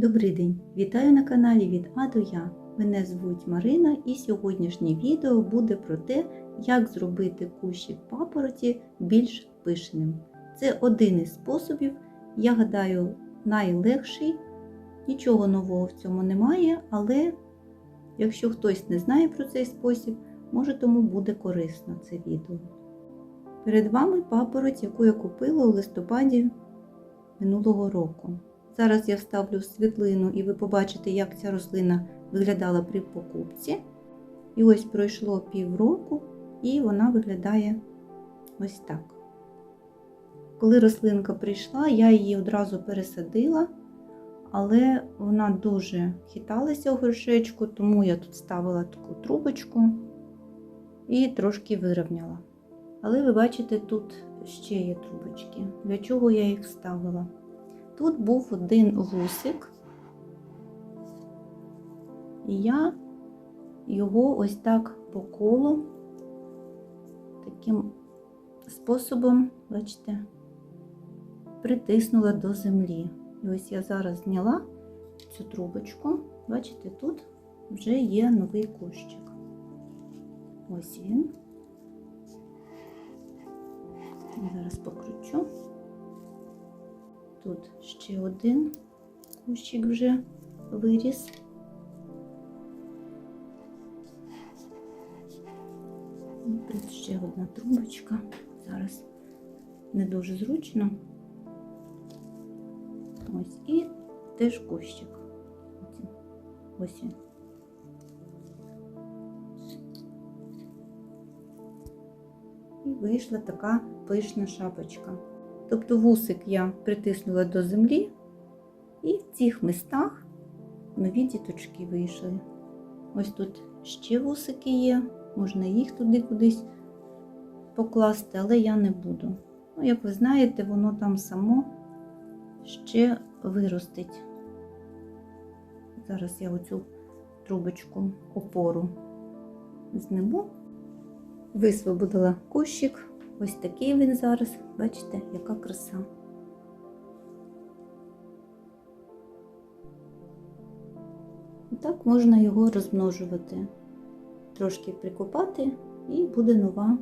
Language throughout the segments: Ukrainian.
Добрий день! Вітаю на каналі від А до Я. Мене звуть Марина і сьогоднішнє відео буде про те, як зробити кущик папороті більш пишним. Це один із способів, я гадаю, найлегший. Нічого нового в цьому немає, але якщо хтось не знає про цей спосіб, може тому буде корисно це відео. Перед вами папороть, яку я купила у листопаді минулого року. Зараз я вставлю світлину і ви побачите, як ця рослина виглядала при покупці. І ось пройшло півроку, і вона виглядає ось так. Коли рослинка прийшла, я її одразу пересадила, але вона дуже хиталася у горшечку, тому я тут ставила таку трубочку і трошки вирівняла. Але ви бачите, тут ще є трубочки. Для чого я їх вставила? Тут був один вусик, і я його ось так по колу, таким способом, бачите, притиснула до землі. І ось я зараз зняла цю трубочку, бачите, тут вже є новий кущик. Ось він. Зараз покручу. Тут ще один кущик вже виріс. І тут ще одна трубочка. Зараз не дуже зручно. Ось і теж кущик. Ось він. І вийшла така пишна шапочка. Тобто вусик я притиснула до землі, і в цих містах нові діточки вийшли. Ось тут ще вусики є, можна їх туди кудись покласти, але я не буду. Ну, як ви знаєте, воно там само ще виростить. Зараз я оцю трубочку опору зниму, висвободила кущик. Ось такий він зараз, бачите, яка краса. Так можна його розмножувати, трошки прикопати, і буде нова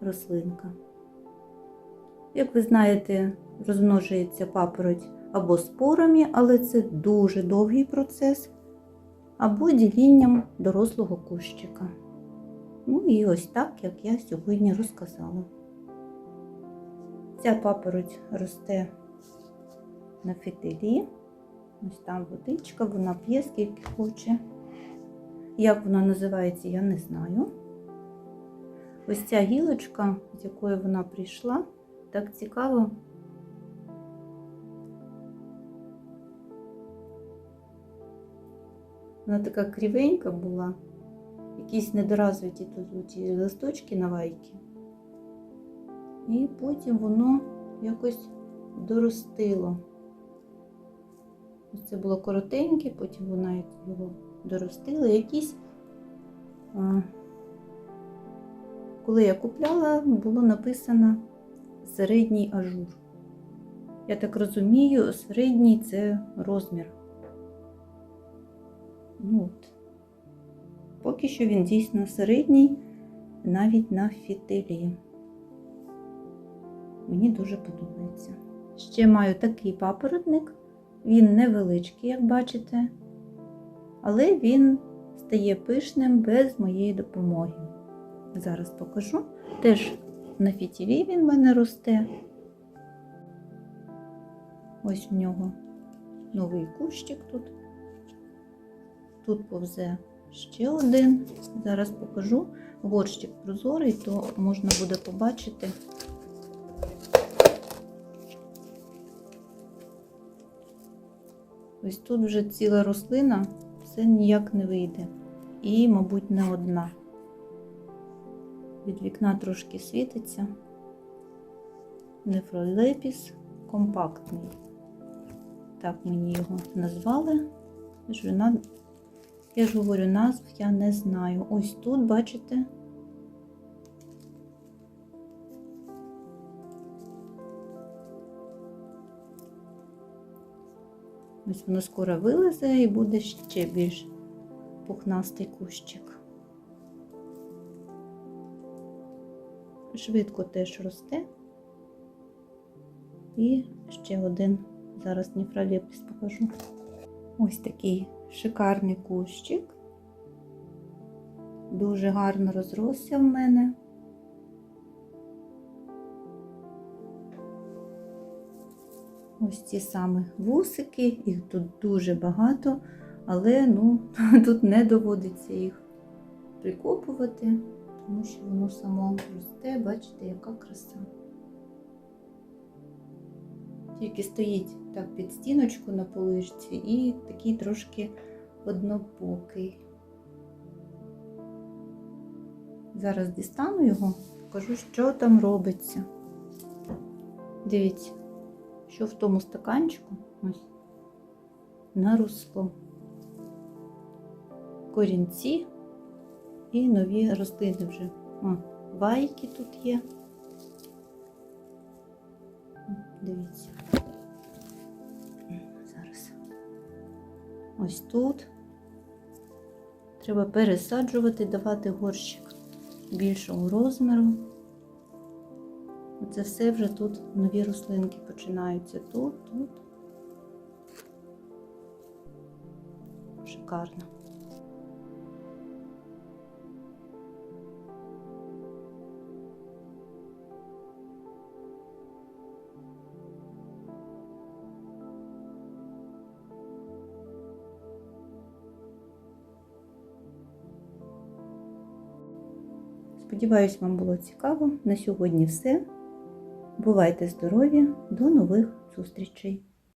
рослинка. Як ви знаєте, розмножується папороть або спорами, але це дуже довгий процес, або ділінням дорослого кущика. Ну і ось так, як я сьогодні розказала. Ця папороть росте на фітилі. Ось там водичка, вона п'є, скільки хоче. Як вона називається, я не знаю. Ось ця гілочка, з якої вона прийшла, так цікаво. Вона така кривенька була, якісь недоразвиті тут листочки на вайки. І потім воно якось доростило. Ось це було коротеньке, потім вона його доростила. Якісь, коли я купляла, було написано середній ажур. Я так розумію, середній це розмір. Ну, от. Поки що він дійсно середній, навіть на фітилі. Мені дуже подобається. Ще маю такий папоротник. Він невеличкий, як бачите, але він стає пишним без моєї допомоги. Зараз покажу. Теж на фітілі він в мене росте. Ось в нього новий кущик тут. Тут повзе ще один. Зараз покажу. Горщик прозорий, то можна буде побачити. Ось тут вже ціла рослина, це ніяк не вийде. І, мабуть, не одна. Від вікна трошки світиться. Нефролепіс компактний. Так мені його назвали. Я ж говорю, назв я не знаю. Ось тут, бачите, Ось воно скоро вилезе і буде ще більш пухнастий кущик. Швидко теж росте. І ще один. Зараз ніфролепіс покажу. Ось такий шикарний кущик. Дуже гарно розросся в мене. Ось ці саме вусики, їх тут дуже багато, але ну, тут не доводиться їх прикопувати, тому що воно само росте, бачите, яка краса. Тільки стоїть так під стіночку на полишці і такий трошки однобокий. Зараз дістану його, покажу, що там робиться. Дивіться, що в тому стаканчику ось наросло. Корінці і нові рослини вже. О, вайки тут є. Дивіться. Зараз. Ось тут. Треба пересаджувати, давати горщик більшого розміру. Це все вже тут нові рослинки починаються тут, тут. Шикарно. Сподіваюсь, вам було цікаво. На сьогодні все. Бувайте здорові, до нових зустрічей!